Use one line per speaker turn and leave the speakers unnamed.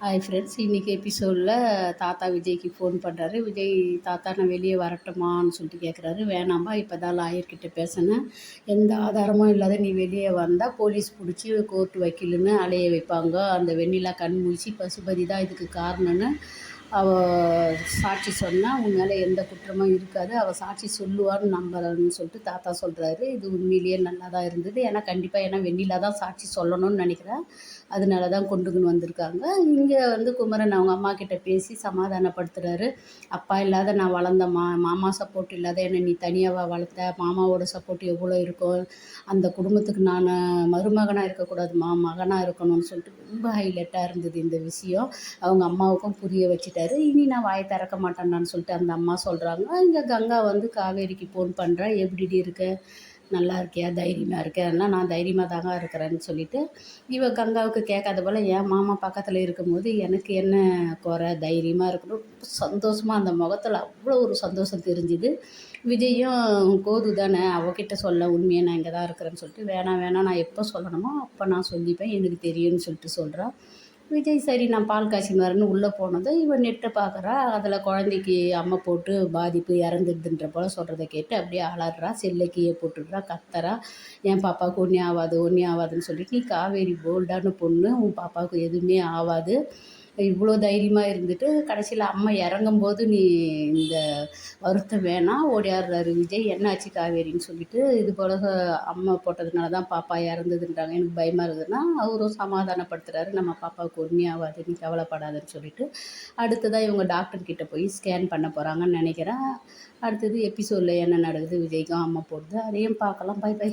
Hi friends இன்றைக்கி எபிசோடில் தாத்தா விஜய்க்கு ஃபோன் பண்ணுறாரு விஜய் தாத்தா நான் வெளியே வரட்டுமான்னு சொல்லிட்டு கேட்குறாரு வேணாம்பா இப்போ தான் லாயர்கிட்ட பேசினேன். எந்த ஆதாரமும் இல்லாத நீ வெளியே வந்தால் போலீஸ் பிடிச்சி கோர்ட்டு வக்கீலுன்னு அலைய வைப்பாங்க. அந்த வெண்ணிலா கண் முடிச்சு பசுபதி தான் இதுக்கு காரணம்னு அவள் சாட்சி சொன்னால் உன் மேலே எந்த குற்றமும் இருக்காது. அவள் சாட்சி சொல்லுவான்னு நம்புறேன்னு சொல்லிட்டு தாத்தா சொல்கிறாரு இது உண்மையிலேயே நல்லா தான் இருந்தது. ஏன்னா கண்டிப்பாக ஏன்னா வெண்ணிலா தான் சாட்சி சொல்லணும்னு நினைக்கிறேன். அதனால தான் கொண்டுக்குன்னு வந்திருக்காங்க. இங்கே வந்து குமரன் அவங்க அம்மா கிட்ட பேசி சமாதானப்படுத்துகிறாரு அப்பா இல்லாத நான் வளர்ந்த மா மாமா சப்போர்ட் இல்லாத என்னை நீ தனியாக வளர்த்த? மாமாவோட சப்போர்ட் எவ்வளோ இருக்கும்? அந்த குடும்பத்துக்கு நான் மருமகனாக இருக்கக்கூடாது. மா மகனாக இருக்கணும்னு சொல்லிட்டு ரொம்ப ஹைலைட்டாக இருந்தது இந்த விஷயம். அவங்க அம்மாவுக்கும் புரிய சொல்லிட்டாரு. இனி நான் வாயை திறக்க மாட்டேன்னான்னு சொல்லிட்டு அந்த அம்மா சொல்கிறாங்க இங்கே கங்கா வந்து காவேரிக்கு ஃபோன் பண்ணுறேன் எப்படி இருக்க? நல்லா இருக்கியா? தைரியமாக இருக்கேன்னா நான் தைரியமாக தாங்க இருக்கிறேன்னு சொல்லிட்டு இவ கங்காவுக்கு கேட்காத போல் என் மாமா பக்கத்தில் இருக்கும்போது எனக்கு என்ன குறை? தைரியமாக இருக்கணும். சந்தோஷமாக அந்த முகத்தில் அவ்வளோ ஒரு சந்தோஷம் தெரிஞ்சுது. விஜயும் கோது தானே அவகிட்ட சொல்ல உண்மையை நான் இங்கே தான் இருக்கிறேன்னு சொல்லிட்டு வேணாம் வேணாம் நான் எப்போ சொல்லணுமோ அப்போ நான் சொல்லிப்பேன் எனக்கு தெரியும்னு சொல்லிட்டு சொல்கிறான் விஜய் சரி நான் பால் காய்ச்சி வரேன்னு உள்ளே போனதும் இவன் நெட்டை பார்க்குறா அதில் குழந்தைக்கு அம்மை போட்டு பாதிப்பு இறந்துடுதுன்ற போல் சொல்கிறத கேட்டு அப்படியே அலறா செல்லை போட்டுடுறா கத்துறா. என் பாப்பாவுக்கு ஒன்றே ஆகாது ஒன்றே ஆகாதுன்னு சொல்லிட்டு நீ காவேரி போல்டான பொண்ணு உன் பாப்பாவுக்கு எதுவுமே ஆகாது. இவ்வளோ தைரியமாக இருந்துட்டு கடைசியில் அம்மா இறங்கும்போது நீ இந்த வருத்தம் வேணாம் ஓடியாடுறாரு விஜய். என்னாச்சு காவேரின்னு சொல்லிட்டு இது போல் அம்மா போட்டதுனால தான் பாப்பா இறந்ததுன்றாங்க. எனக்கு பயமாக இருக்குதுன்னா அவரும் சமாதானப்படுத்துகிறாரு நம்ம பாப்பாவுக்கு உண்மையாகாது ஆகாது நீ கவலைப்படாதுன்னு சொல்லிட்டு அடுத்ததாக இவங்க டாக்டர்கிட்ட போய் ஸ்கேன் பண்ண போகிறாங்கன்னு நினைக்கிறேன். அடுத்தது எபிசோடில் என்ன நடக்குது? விஜய்க்கும் அம்மா போடுது அதையும் பார்க்கலாம். By by